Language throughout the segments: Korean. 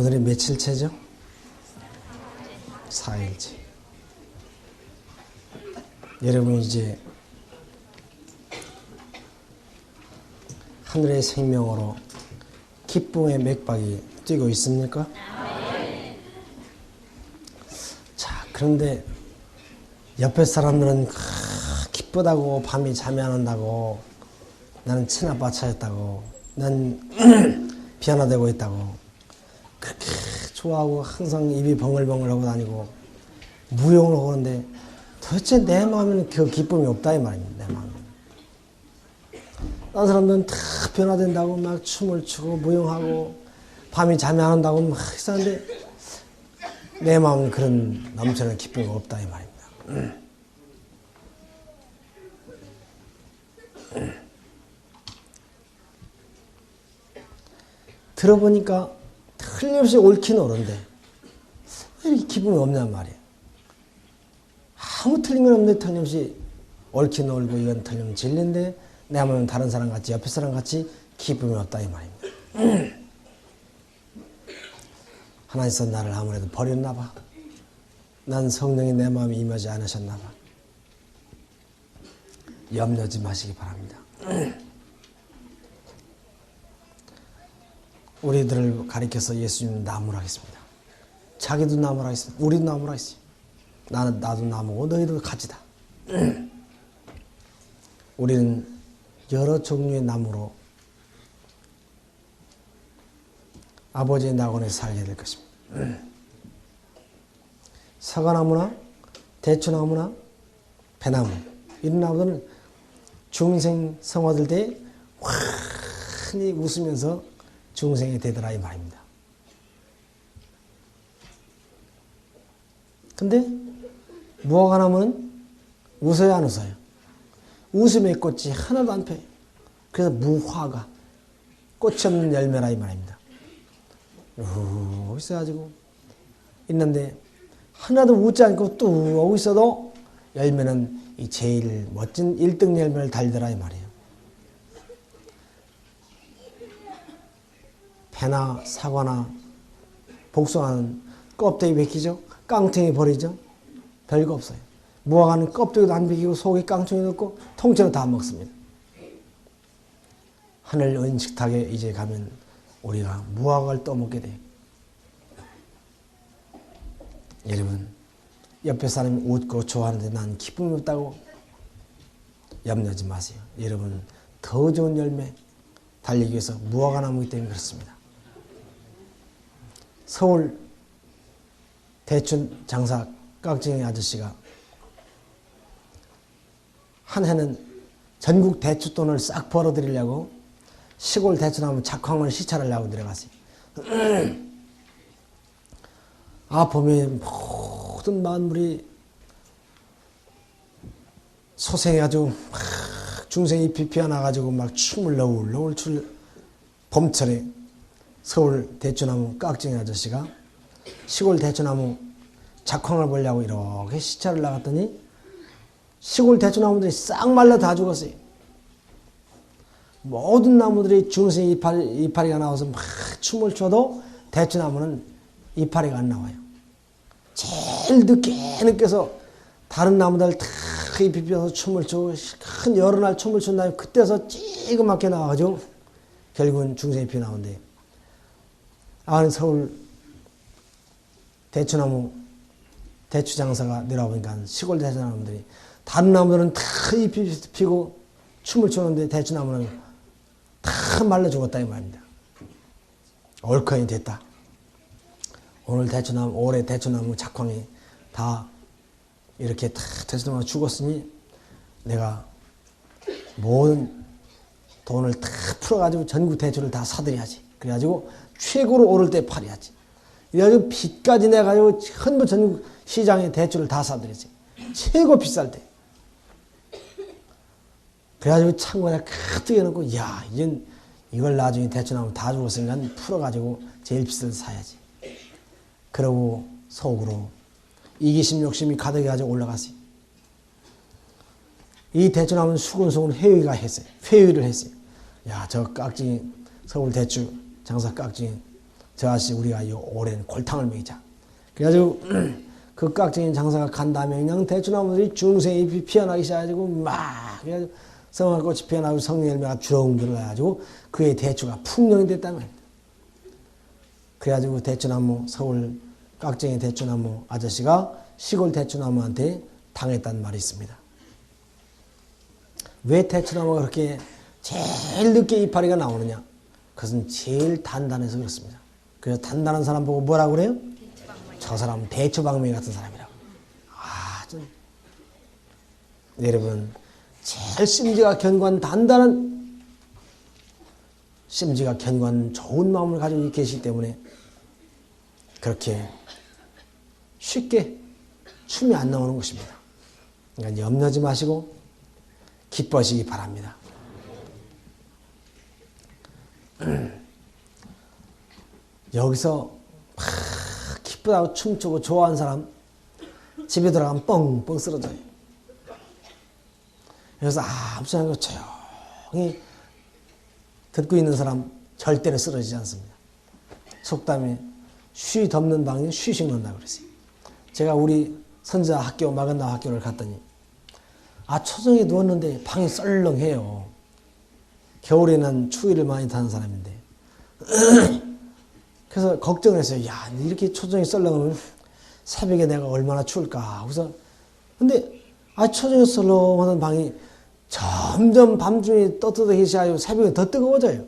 오늘이 며칠째죠? 4일째. 여러분 이제 하늘의 생명으로 기쁨의 맥박이 뛰고 있습니까? 자, 그런데 옆에 사람들은 크, 기쁘다고 밤이 잠이 안 온다고 나는 친아빠 찾았다고 난 비하나되고 있다고 그렇게 좋아하고 항상 입이 벙글벙글 하고 다니고 무용을 하고 그러는데 도대체 내 마음에는 그 기쁨이 없다 이 말입니다 내 마음에 다른 사람들은 다 변화된다고 막 춤을 추고 무용하고 밤이 잠이 안 온다고 막 이상한데 내 마음은 그런 넘치는 기쁨이 없다 이 말입니다. 들어보니까 틀림없이 옳긴 옳은데 왜 이렇게 기쁨이 없냔 말이에요. 아무 틀린 건 없는데 틀림없이 옳긴 옳고 이건 틀리면 진리인데 내 마음은 다른 사람 같이 옆에 사람 같이 기쁨이 없다 이 말입니다. 하나님께서 나를 아무래도 버렸나 봐. 난 성령이 내 마음에 임하지 않으셨나 봐. 염려지 마시기 바랍니다. 우리들을 가리켜서 예수님 나무라 하겠습니다. 자기도 나무라 하겠습니다. 우리도 나무라 하겠습니다. 나는 나도 나무고 너희도 가지다. 우리는 여러 종류의 나무로 아버지의 낙원에 살게 될 것입니다. 사과나무나 대추나무나 배나무 이런 나무들은 중생 성화될 때 환히 웃으면서 중생이 되더라 이 말입니다. 근데 무화과 나무는 웃어요 안 웃어요? 웃음의 꽃이 하나도 안 펴요. 그래서 무화과 꽃이 없는 열매라 이 말입니다. 우 있어가지고 있는데 하나도 웃지 않고 뚝 오고 있어도 열매는 이 제일 멋진 1등 열매를 달더라 이 말이에요. 배나 사과나 복숭아는 껍데기 벗기죠. 깡통이 버리죠. 별거 없어요. 무화과는 껍데기도 안 벗기고 속에 깡통이 넣고 통째로 다 먹습니다. 하늘 은식탁에 이제 가면 우리가 무화과를 떠먹게 돼요. 여러분, 옆에 사람이 웃고 좋아하는데 난 기쁨이 없다고 염려하지 마세요. 여러분, 더 좋은 열매 달리기 위해서 무화과 나무이기 때문에 그렇습니다. 서울 대춘 장사 깍쟁이 아저씨가 한 해는 전국 대추 돈을 싹 벌어들이려고 시골 대추나무 작황을 시찰하려고 들어갔어요. 아, 보면 모든 만물이 소생해가지고 막 중생이 피피어나가지고 막 춤을 너울너울 출 봄철에 서울 대추나무 깍쟁이 아저씨가 시골 대추나무 작황을 보려고 이렇게 시찰을 나갔더니 시골 대추나무들이 싹 말라 다 죽었어요. 모든 나무들이 중생 이파리, 이파리가 나와서 막 춤을 춰도 대추나무는 이파리가 안 나와요. 제일 늦게 늦게서 다른 나무들 다 펴서 춤을 추고 큰 여러 날 춤을 춘 다음에 그때서 찌그맣게 나와가지고 결국은 중생이 피 나온대. 아, 서울 대추나무 대추 장사가 내려오니까 시골 대추나무들이 다른 나무들은 다 잎이 피고 춤을 추는데 대추나무는 다 말라 죽었다 이 말입니다. 얼커이 됐다. 오늘 대추나무 올해 대추나무 작황이 다 이렇게 다 대추나무가 죽었으니 내가 모든 돈을 다 풀어가지고 전국 대추를 다 사들여야지. 그래가지고 최고로 오를 때 팔아야지. 이래가지고 빚까지 내가지고 전부 전국 시장에 대추를 다 사들여야지. 최고 비쌀 때. 그래가지고 창고에 가득 해놓고, 야, 이젠 이걸 나중에 대추나무 다 죽었으니까 풀어가지고 제일 비싼 데 사야지. 그러고 속으로 이기심 욕심이 가득해가지고 올라갔어요. 이 대추나무는 수근수근 회의가 했어요. 회의를 했어요. 야, 저 깍지 서울 대추 장사 깍지 저 아저씨 우리가 이 오랜 골탕을 먹이자. 그래가지고 그 깍쟁이 장사가 간 다음에 그냥 대추나무들이 중생 잎이 피어나기 시작해가지고 막 그래가지고 성화꽃이 피어나고 성열매가 주렁주렁 해가지고 그의 대추가 풍년이 말입니다. 그래가지고 대추나무 서울 깍쟁이 대추나무 아저씨가 시골 대추나무한테 당했단 말이 있습니다. 왜 대추나무가 그렇게 제일 늦게 이파리가 나오느냐? 그것은 제일 단단해서 그렇습니다. 그래서 단단한 사람 보고 뭐라고 그래요? 저 사람은 대추방맹이 같은 사람이라고. 아, 좀. 여러분, 제일 심지가 견고한 단단한 심지가 견고한 좋은 마음을 가지고 계시기 때문에 그렇게 쉽게 춤이 안 나오는 것입니다. 그러니까 염려하지 마시고 기뻐하시기 바랍니다. 여기서 막 기쁘다고 춤추고 좋아하는 사람 집에 들어가면 뻥뻥 쓰러져요. 그래서 아무 소리 안 조용히 듣고 있는 사람 절대로 쓰러지지 않습니다. 속담에 쉬 덮는 방에 쉬 식는다 그랬어요. 제가 우리 선자 학교 마건나 학교를 갔더니 아 초정에 누웠는데 방이 썰렁해요. 겨울에는 추위를 많이 타는 사람인데 그래서 걱정했어요. 야 이렇게 초정이 썰렁하면 새벽에 내가 얼마나 추울까. 그래서 근데 아 초정이 썰렁하는 방이 점점 밤중에 시작하고 새벽에 더 뜨거워져요.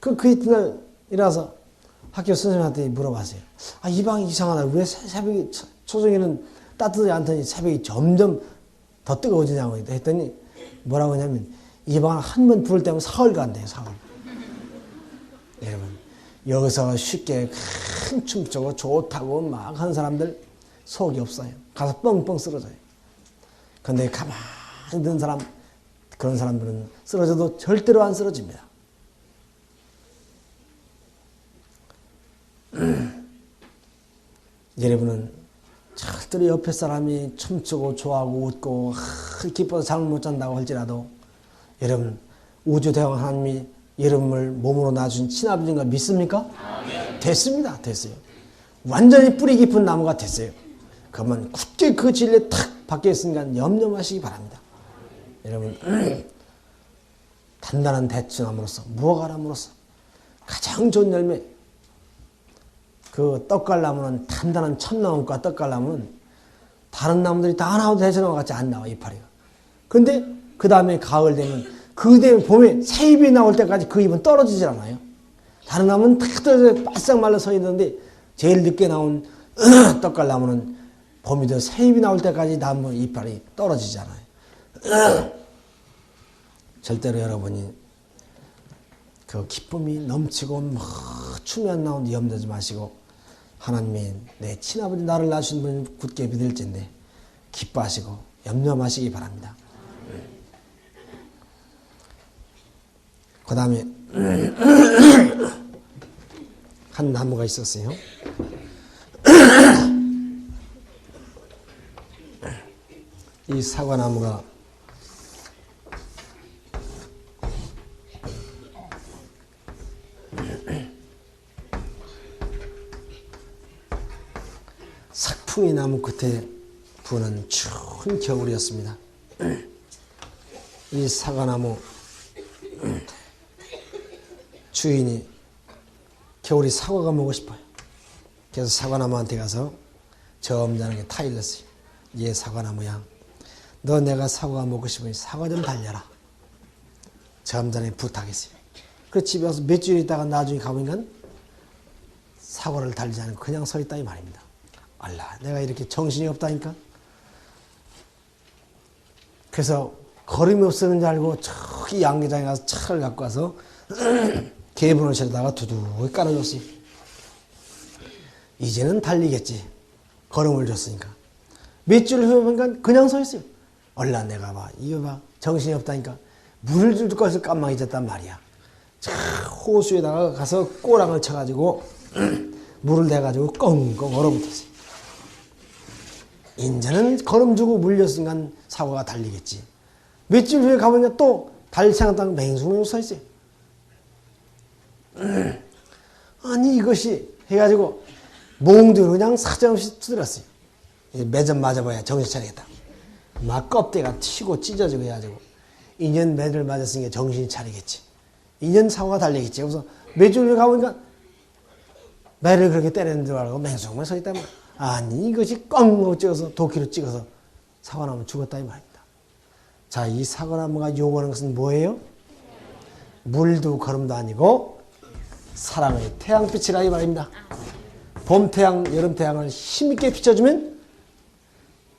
그, 그 이튿날 일어나서 학교 선생님한테 물어봤어요. 아, 이 방이 이상하다. 왜 새벽에, 초정에는 따뜻하지 않더니 새벽이 점점 더 뜨거워지냐고 했더니 뭐라고 하냐면 이 방을 한번 불을 때면 사흘 간대요, 사흘. 여러분, 여기서 쉽게 큰 춤추고 좋다고 막한 사람들 속이 없어요. 가서 뻥뻥 쓰러져요. 근데 가만히 있는 사람, 그런 사람들은 쓰러져도 절대로 안 쓰러집니다. 여러분은 절대로 옆에 사람이 춤추고 좋아하고 웃고 기뻐서 잠을 못 잔다고 할지라도 여러분 우주대왕 하나님이 여러분을 몸으로 낳아준 친아버지인 걸 믿습니까? 됐습니다. 됐어요. 완전히 뿌리 깊은 나무가 됐어요. 그러면 굳게 그 진리에 탁 박혀 있으니까 염려 마시기 바랍니다. 여러분 단단한 대추나무로서 무화과나무로서 가장 좋은 열매 그 떡갈나무는 단단한 참나무과 떡갈나무는 다른 나무들이 다 나와도 대추나무 같이 안 나와 이파리가 근데 그 다음에 가을 되면 그 다음에 봄에 새 잎이 나올 때까지 그 잎은 떨어지질 않아요 다른 나무는 탁 떨어져 바싹 말라 서 있는데 제일 늦게 나온 떡갈나무는 봄이 돼서 새 잎이 나올 때까지 나무 이파리 떨어지지 않아요 절대로 여러분이 그 기쁨이 넘치고 막 춤이 안 나오는데 염려하지 마시고 하나님이 내 친아버지 나를 낳으신 분 굳게 믿을진데 기뻐하시고 염려 마시기 바랍니다. 그 다음에 한 나무가 있었어요. 이 사과나무가 sak풍이 나무 끝에 부는 추운 겨울이었습니다. 이 사과나무 주인이 겨울이 사과가 먹고 싶어요. 그래서 사과나무한테 가서 점잖게 타일렀어요. 얘 사과나무야. 너 내가 사과 먹고 싶으니 사과 좀 달려라. 점잖게 부탁했어요. 그 집에 와서 몇 주일 있다가 나중에 가보니까 사과를 달지 않고 그냥 서 있다 이 말입니다. 알라, 내가 이렇게 정신이 없다니까? 그래서 걸음이 없었는 줄 알고 저기 양계장에 가서 차를 갖고 와서 개분을 실다가 두둑이 깔아줬어요. 이제는 달리겠지. 걸음을 줬으니까. 몇 주를 후에 보니까 그냥 서 있어요. 얼라 내가 봐. 이거 봐. 정신이 없다니까. 물을 줄 것을 깜망해졌단 말이야. 자, 호수에다가 가서 꼬랑을 쳐가지고 물을 대가지고 꽁꽁 얼어붙었어요. 인제는 걸음 주고 물렸으니까 사과가 달리겠지. 며칠 후에 가보니까 또 달생당 맹숭맹숭 서 있어요. 아니 이것이 해가지고 몽둥이 그냥 사정없이 두드렸어요. 매점 맞아봐야 정신 차리겠다. 막 껍데기가 튀고 찢어지고 해가지고 2년 매를 맞았으니까 정신이 차리겠지. 2년 사고가 달리겠지. 그래서 매주를 가보니까 매를 그렇게 때리는 줄 알고 맹숭맹 서 있단 말이야. 아니 이것이 꽝 찍어서 도끼로 찍어서 사고 나면 죽었다 이 말입니다. 자, 이 사고 나무가 요구하는 것은 뭐예요? 물도 걸음도 아니고 사랑의 태양빛이라 이 말입니다. 봄 태양, 여름 태양을 힘있게 비춰주면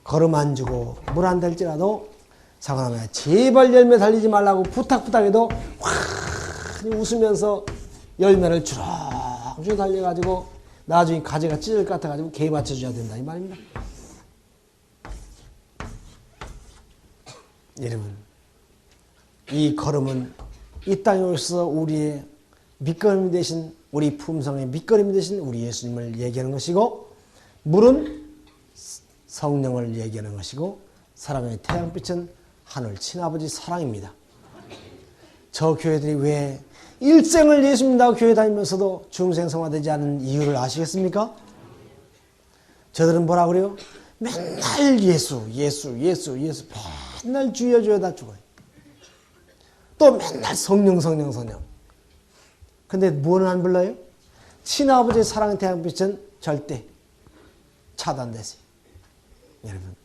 걸음 안 주고 물안 될지라도 사고 나무야 제발 열매 달리지 말라고 부탁 부탁해도 환히 웃으면서 열매를 주렁주렁 달려가지고 나중에 가지가 찢을 것 같아가지고 개 맞춰줘야 된다 이 말입니다. 여러분, 이 걸음은 이 땅에 오셔서 우리의 밑거름이 되신 우리 품성의 밑거름이 되신 우리 예수님을 얘기하는 것이고 물은 성령을 얘기하는 것이고 사랑의 태양빛은 하늘 친아버지 사랑입니다. 저 교회들이 왜 일생을 예수 믿다고 교회 다니면서도 중생성화되지 않은 이유를 아시겠습니까? 저들은 뭐라 그래요? 맨날 예수, 예수, 예수, 예수, 맨날 주여 주여 다 죽어요. 또 맨날 성령, 성령, 성령. 근데 뭐는 안 불러요? 친아버지의 사랑의 태양빛은 절대 차단되세요. 여러분.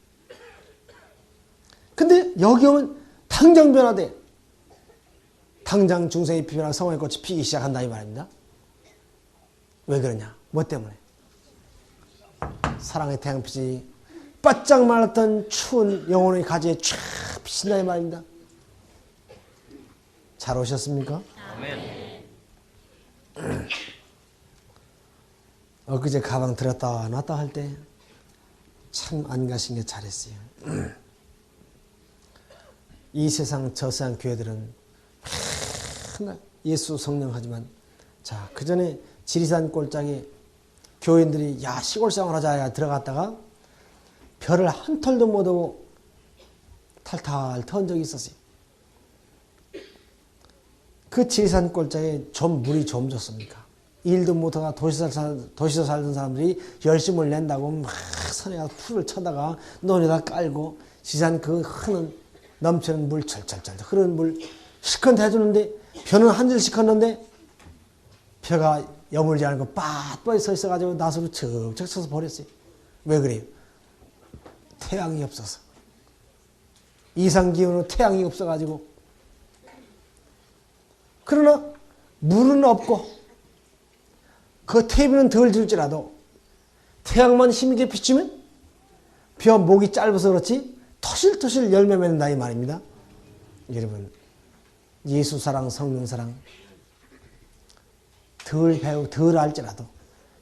근데 여기 오면 당장 변화돼. 당장 중생이 피변하고 성화의 꽃이 피기 시작한다 이 말입니다. 왜 그러냐? 뭐 때문에? 사랑의 태양빛이 바짝 말랐던 추운 영혼의 가지에 쫙 비친다 이 말입니다. 잘 오셨습니까? 엊그제 가방 들었다 놨다 할 때 참 안 가신 게 잘했어요. 이 세상 저 세상 교회들은 맨날 예수 성령 하지만 자 그 전에 지리산 꼴짝에 교인들이 야 시골 생활 하자 들어갔다가 별을 한 털도 못 오고 탈탈 턴 적이 있었어요. 그 지리산 꼴짝에 좀 물이 좀 좋습니까? 일도 못하다 도시서, 살, 도시서 살던 사람들이 열심을 낸다고 막 산에 가서 풀을 쳐다가 논에다 깔고 지산 그 흐는 넘치는 물 철철철 흐르는 물 시컨 대주는데 벼는 한 줄 시컸는데 벼가 여물지 않고 빳빳이 서 있어가지고 나무로 척척 서서 버렸어요. 왜 그래요? 태양이 없어서. 이상 기온으로 태양이 없어가지고. 그러나 물은 없고 그 태비는 덜 줄지라도 태양만 힘있게 비추면 벼 목이 짧아서 그렇지 터실터실 열매 맺는다 이 말입니다. 여러분 예수 사랑 성령 사랑 덜 배우 덜 알지라도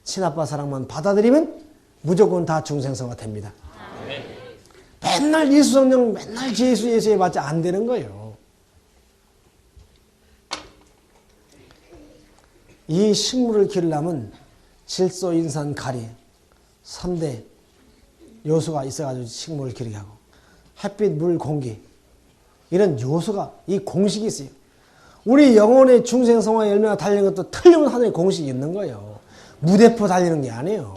친아빠 사랑만 받아들이면 무조건 다 중생성화 됩니다. 맨날 예수 성령 맨날 예수 예수 해봤자 안 되는 거예요. 이 식물을 기르려면 질소, 인산, 가리 3대 요소가 있어가지고 식물을 기르게 하고 햇빛, 물, 공기 이런 요소가 이 공식이 있어요. 우리 영혼의 중생성화 열매가 달리는 것도 틀림없는 하나의 공식이 있는 거예요. 무대포 달리는 게 아니에요.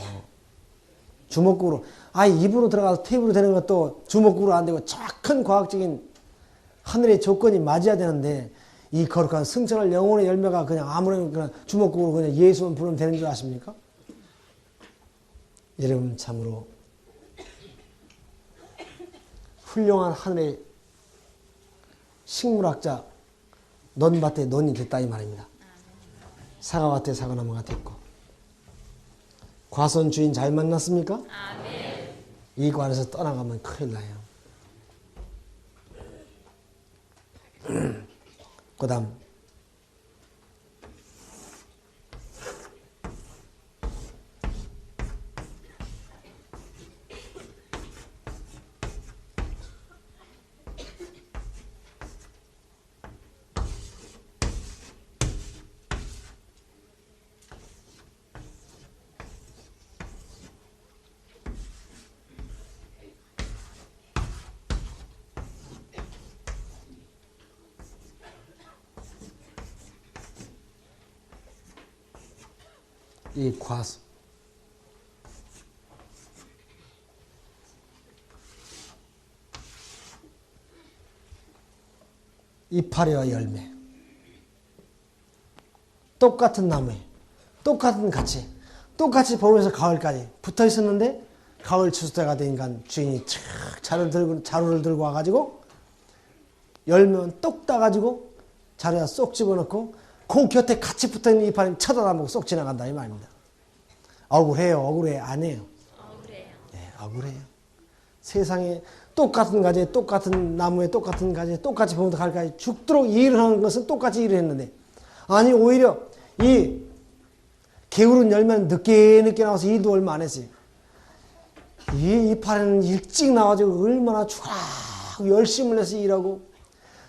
주먹구로 아 입으로 들어가서 테이블로 되는 것도 주먹구로 안 되고 정확한 과학적인 하늘의 조건이 맞아야 되는데 이 거룩한 승천할 영혼의 열매가 그냥 아무런 그냥 주먹구로 그냥 예수만 부르면 되는 줄 아십니까? 여러분 참으로 훌륭한 하늘의 식물학자 논밭에 논이 됐다 이 말입니다. 사과밭에 사과나무가 됐고 과선 주인 잘 만났습니까? 이 관에서 떠나가면 큰일 나요. 그 다음 이 과수. 이파리와 열매. 똑같은 나무에 똑같은 가치, 똑같이 봄에서 가을까지 붙어 있었는데 가을 추수때가 되니까 주인이 착 자루를 들고 자루를 들고 와가지고 열면 똑 따가지고 자루에 쏙 집어넣고 그 곁에 같이 붙어 있는 이파리는 쳐다보고 쏙 지나간다 이 말입니다. 억울해요, 억울해 안 해요. 억울해요. 네, 억울해요. 세상에 똑같은 가지에 똑같은 나무에 똑같은 가지에 똑같이 봄부터 가을까지 죽도록 일을 하는 것은 똑같이 일을 했는데 아니 오히려 이 게으른 열매는 늦게 늦게 나와서 일도 얼마 안 했어요. 이 이파리는 일찍 나와가지고 얼마나 쫙 열심을 해서 일하고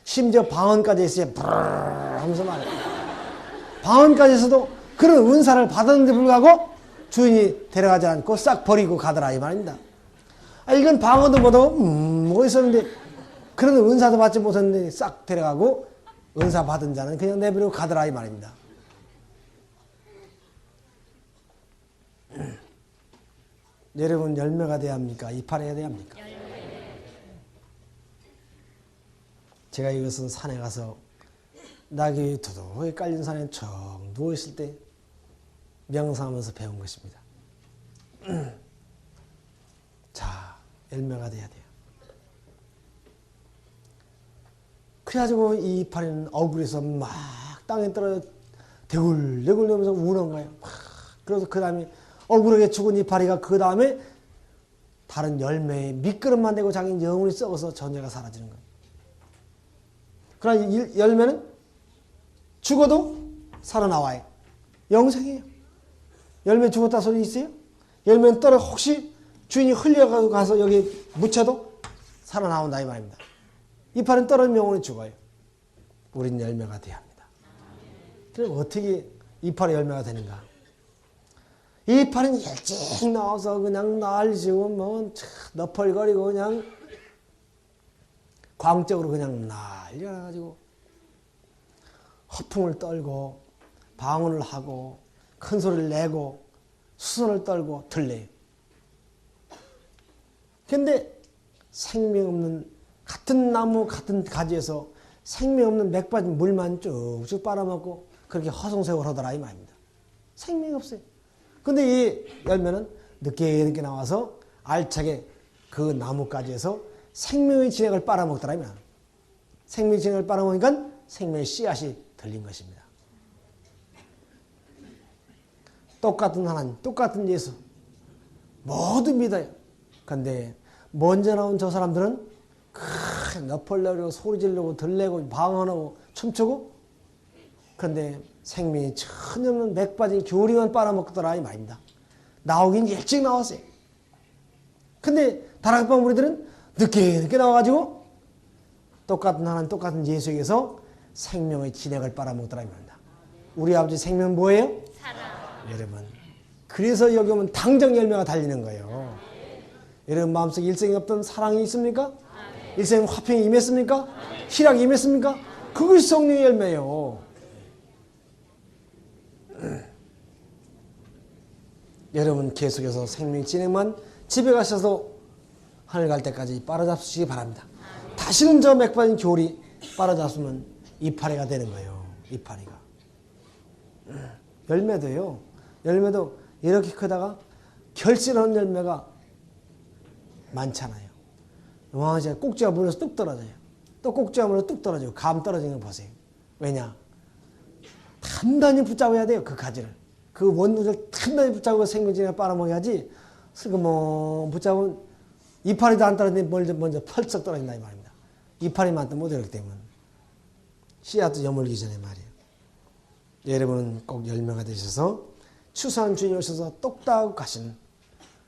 심지어 방언까지 했어요. 브르르 하면서 말해요. 방언까지 했어도 그런 은사를 받았는데 불구하고 주인이 데려가지 않고 싹 버리고 가더라 이 말입니다. 아, 이건 방언도 못하고 음, 뭐 있었는데 그런 은사도 받지 못했는데 싹 데려가고 은사 받은 자는 그냥 내버리고 가더라 이 말입니다. 여러분 열매가 돼야 합니까? 이파리가 돼야 합니까? 제가 이것은 산에 가서 낙이 도도하게 깔린 산에 척 누워있을 때 명상하면서 배운 것입니다. 자, 열매가 돼야 돼요. 그래가지고 이 이파리는 억울해서 막 땅에 떨어져 대굴대굴 되면서 우는 거예요. 막. 그래서 그 다음에 억울하게 죽은 이 파리가 그 다음에 다른 열매에 밑그릇만 되고 자기 영혼이 썩어서 전제가 사라지는 거예요. 그러나 이 열매는 죽어도 살아나와요. 영생이에요. 열매 죽었다 소리 있어요? 열매는 떨어 혹시 주인이 흘려가서 가서 여기 묻혀도 살아나온다 이 말입니다. 이파리는 떨어진 영혼이 죽어요. 우린 열매가 돼야 합니다. 그럼 어떻게 이파리 열매가 되는가? 이파리는 일찍 나와서 그냥 날지고 뭐 너펄거리고 그냥 광적으로 그냥 날려가지고 허풍을 떨고 방언을 하고 큰 소리를 내고 수선을 떨고 들려요. 근데 생명 없는 같은 나무 같은 가지에서 생명 없는 맥 빠진 물만 쭉쭉 빨아먹고 그렇게 허송세월 하더라 이 말입니다. 생명이 없어요. 근데 이 열매는 늦게 늦게 나와서 알차게 그 나무가지에서 생명의 진액을 빨아먹더라 이 말입니다. 생명의 진액을 빨아먹으니까 생명의 씨앗이 들린 것입니다. 똑같은 하나님, 똑같은 예수 모두 믿어요. 근데 먼저 나온 저 사람들은 큰 너펄 내고 소리 지르고 들내고 방언하고 춤추고 그런데 생명이 전혀 없는 맥 빠진 교리만 빨아먹더라 이 말입니다. 나오긴 일찍 나왔어요. 근데 다락방 우리들은 늦게 늦게 나와가지고 똑같은 하나님 똑같은 예수에게서 생명의 진액을 빨아먹더라 이 말입니다. 우리 아버지 생명 뭐예요? 사랑. 여러분 그래서 여기 오면 당장 열매가 달리는 거예요. 여러분 마음속에 일생이 없던 사랑이 있습니까? 일생 화평이 임했습니까? 희락이 임했습니까? 그것이 성령의 열매예요. 여러분 계속해서 생명 진행만 집에 가셔서 하늘 갈 때까지 빨아잡수시기 바랍니다. 다시는 저 맥빠진 교리 빨아잡으면 이파리가 되는 거예요. 이파리가. 열매도요. 열매도 이렇게 크다가 결실하는 열매가 많잖아요. 와, 이제 꼭지가 물에서 뚝 떨어져요. 또 꼭지가 물에서 뚝 떨어져요. 감 떨어지는 거 보세요. 왜냐? 단단히 붙잡아야 돼요. 그 가지를. 그 원두를 단단히 붙잡고 생명진에 빨아먹어야지 슬그머 붙잡으면 이파리도 안 떨어지는데 먼저, 펄쩍 떨어진다 이 말입니다. 이파리만 또못 이렇기 때문에. 씨앗도 여물기 전에 말이에요. 여러분은 꼭 열매가 되셔서 추수한 주님 오셔서 똑딱하고 가시는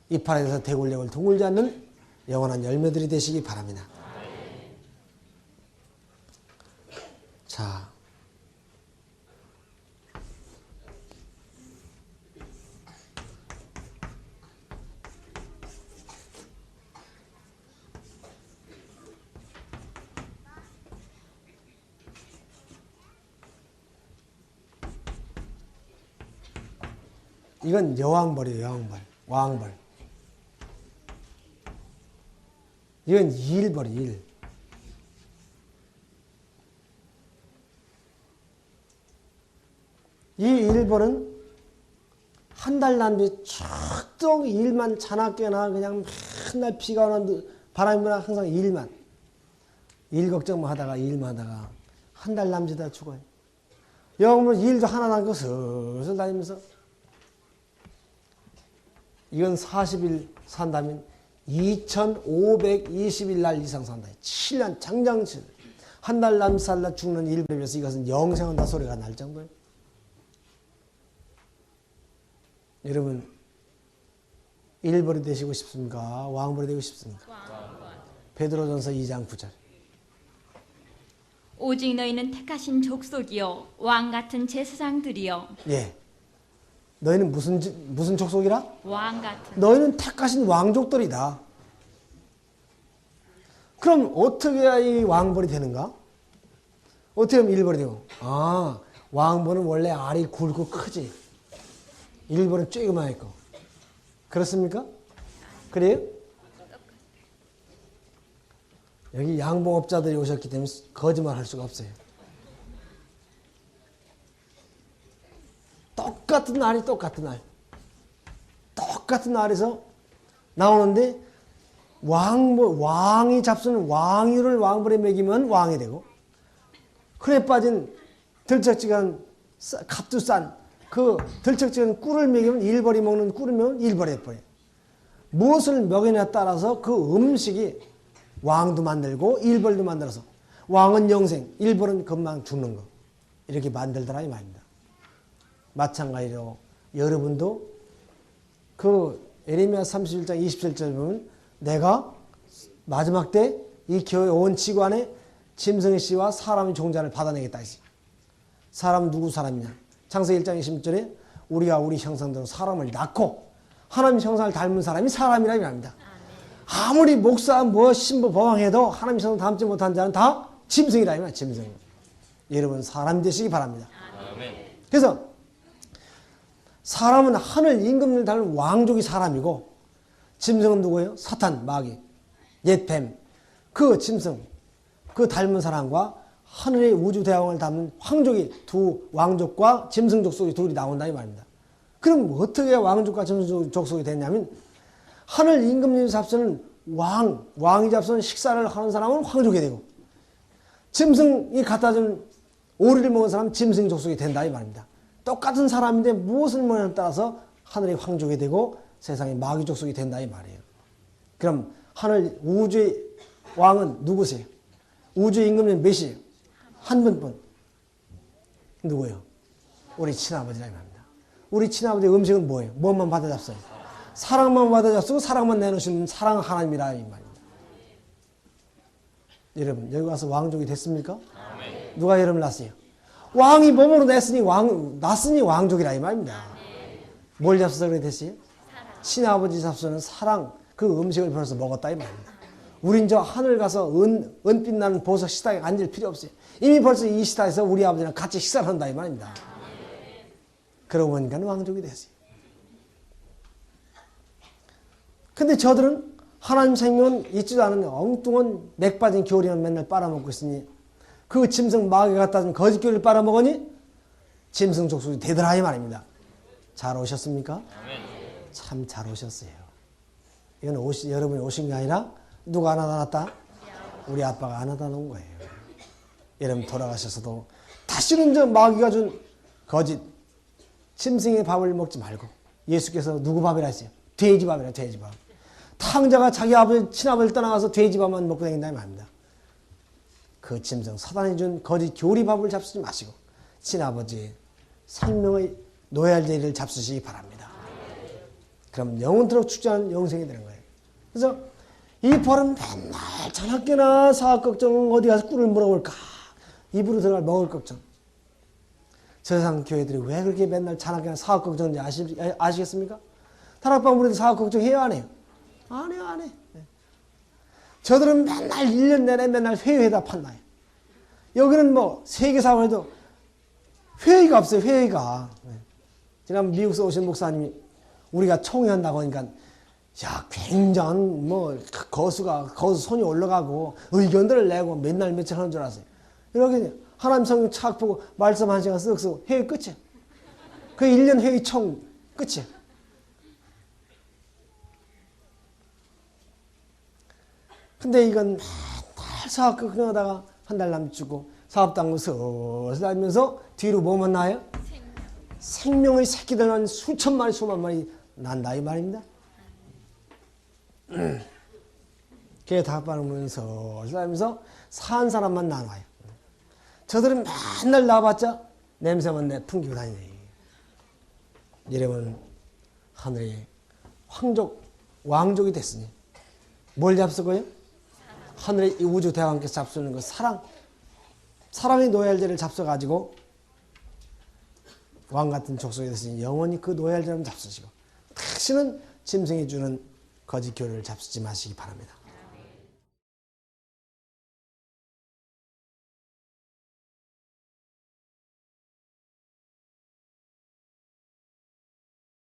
이파리에서 대굴력을 둥글지 않는 영원한 열매들이 되시기 바랍니다. 자. 이건 여왕벌이에요, 여왕벌. 왕벌. 이건 일벌이 일. 이 일벌은 한 달 남짓 쭉쭉 일만 자나깨나 그냥 맨날 비가 오는 바람이 부나 항상 일만 일 걱정만 하다가 일만 하다가 한 달 남짓다 죽어요. 영은 일도 하나 남고 슬슬 다니면서 이건 40일 산다면 2520일 날 이상 산다. 7년 장장칠 한달 남살나 죽는 일에 비해서 이것은 영생한다 소리가 날 정도예요. 여러분 일벌이 되시고 싶습니까? 왕벌이 되고 싶습니까? 베드로전서 2장 9절. 오직 너희는 택하신 족속이요 왕 같은 제사장들이요 예. 너희는 무슨 지- 무슨 족속이라? 왕 같은 너희는 택하신 왕족들이다. 그럼 어떻게 해야 이 왕벌이 되는가? 어떻게 하면 일벌이 되고? 아, 왕벌은 원래 알이 굵고 크지. 일벌은 쬐그만 있고. 그렇습니까? 그래요? 여기 양봉업자들이 오셨기 때문에 거짓말 할 수가 없어요. 똑같은 날이 똑같은 날. 똑같은 날에서 나오는데 왕 왕이 잡수는 왕유를 왕벌에 먹이면 왕이 되고 흔해 빠진 들쩍지간 싸- 값도 싼 그 들쩍지간 꿀을 먹이면 일벌이 먹는 꿀을 먹으면 일벌이 버려. 무엇을 먹이냐에 따라서 그 음식이 왕도 만들고 일벌도 만들어서 왕은 영생, 일벌은 금방 죽는 거 이렇게 만들더라 이 말입니다. 마찬가지로 여러분도 그 에레미야 31장 27절 보면 내가 마지막 때 이 교회 온 지구안에 짐승의 씨와 사람의 종자를 받아내겠다. 사람 누구 사람이냐? 창세기 1장 20절에 우리가 우리 형상대로 사람을 낳고 하나님 형상을 닮은 사람이 사람이라 이 말입니다. 아무리 목사 뭐 신부 보왕해도 하나님 형상 닮지 못한 자는 다 짐승이라 이 말이야 짐승. 여러분 사람 되시기 바랍니다. 그래서 사람은 하늘 임금을 닮은 왕족이 사람이고 짐승은 누구예요? 사탄, 마귀, 옛뱀. 그 짐승, 그 닮은 사람과 하늘의 우주 대왕을 담은 황족이 두 왕족과 짐승 족 속이 둘이 나온다 이 말입니다. 그럼 어떻게 왕족과 짐승 족 속이 됐냐면 하늘 임금님 잡수는 왕, 왕이 잡수는 식사를 하는 사람은 황족이 되고 짐승이 갖다 준 오리를 먹은 사람은 짐승 족 속이 된다 이 말입니다. 똑같은 사람인데 무엇을 먹냐에 따라서 하늘의 황족이 되고 세상의 마귀 족 속이 된다 이 말이에요. 그럼 하늘 우주의 왕은 누구세요? 우주의 임금은 몇이에요? 한 분뿐. 누구예요? 우리 친아버지라 이 말입니다. 우리 친아버지 음식은 뭐예요? 무엇만 받아 잡어요? 사랑만 받아 잡수고 사랑만 내놓으시는 사랑 하나님이라 이 말입니다. 여러분 여기 와서 왕족이 됐습니까? 누가 여러분 낳았어요? 왕이 몸으로 냈으니 왕 낳았으니 왕족이라 이 말입니다. 뭘 잡숴서 그래 됐어요? 친아버지 잡수는 사랑 그 음식을 벌어서 먹었다 이 말입니다. 우린 저 하늘 가서 은, 은빛 나는 보석 식탁에 앉을 필요 없어요. 이미 벌써 이 식탁에서 우리 아버지랑 같이 식사를 한다 이 말입니다. 그러고 보니까 왕족이 됐어요. 근데 저들은 하나님 생명은 있지도 않은 엉뚱한 맥 빠진 교리만 맨날 빨아먹고 있으니 그 짐승 마귀 갖다 준 거짓 교리를 빨아먹으니 짐승 족속이 되더라 이 말입니다. 잘 오셨습니까? 참 잘 오셨어요. 이건 오시, 여러분이 오신 게 아니라 누가 안 하다 놨다? 우리 아빠가 안 하다 놓은 거예요. 여러분 돌아가셔서도 다시는 저 마귀가 준 거짓 짐승의 밥을 먹지 말고 예수께서 누구 밥이라 했어요? 돼지 밥이라 돼지 밥. 탕자가 자기 아버지 친아버지를 떠나가서 돼지 밥만 먹고 다닌다 이 말입니다. 그 짐승 사단이 준 거짓 교리밥을 잡수지 마시고 친아버지 생명의 노얄제리를 잡수시기 바랍니다. 그럼 영원토록 않은 영생이 되는 거예요. 그래서 이 벌은 맨날 저녁게나 사업 걱정 어디 가서 꿀을 물어볼까 입으로 들어갈 먹을 걱정 세상 교회들이 왜 그렇게 맨날 자나깨나 사업 걱정인지 아시, 아시겠습니까? 다락방 우리도 사업 걱정해요 안 해요? 안 해요 안 해. 네. 저들은 맨날 1년 내내 맨날 회의에다 판나요. 여기는 뭐 세계 사업에도 회의가 없어요 회의가. 네. 지난 미국에서 오신 목사님이 우리가 총회한다고 하니까 야 굉장한 뭐 거수가 거수 손이 올라가고 의견들을 내고 맨날 며칠 하는 줄 알았어요. 이렇게 하나님 성경 착 보고 말씀 한 시간 쓱 쓰고 회의 끝이야. 그 1년 회의 총 끝이야. 근데 이건 맨날 사업 끝나다가 한 달 남주고 사업당국 슬슬 다니면서 뒤로 뭐만 나요? 생명 의 새끼들만 수천 마리 수만 마리 난다 이 말입니다. 걔 닭발으면서 살면서 산 사람만 나와요. 저들은 맨날 나와봤자 냄새만 내 풍기고 다니네. 이러면 하늘의 황족 왕족이 됐으니 뭘 잡수고요? 하늘의 이 우주 대왕께서 잡수는 그 사랑 사랑의 노열제를 잡숴가지고 왕 같은 족속이 됐으니 영원히 그 노열제를 잡수시고 다시는 짐승이 주는 거짓 교류를 잡수지 마시기 바랍니다.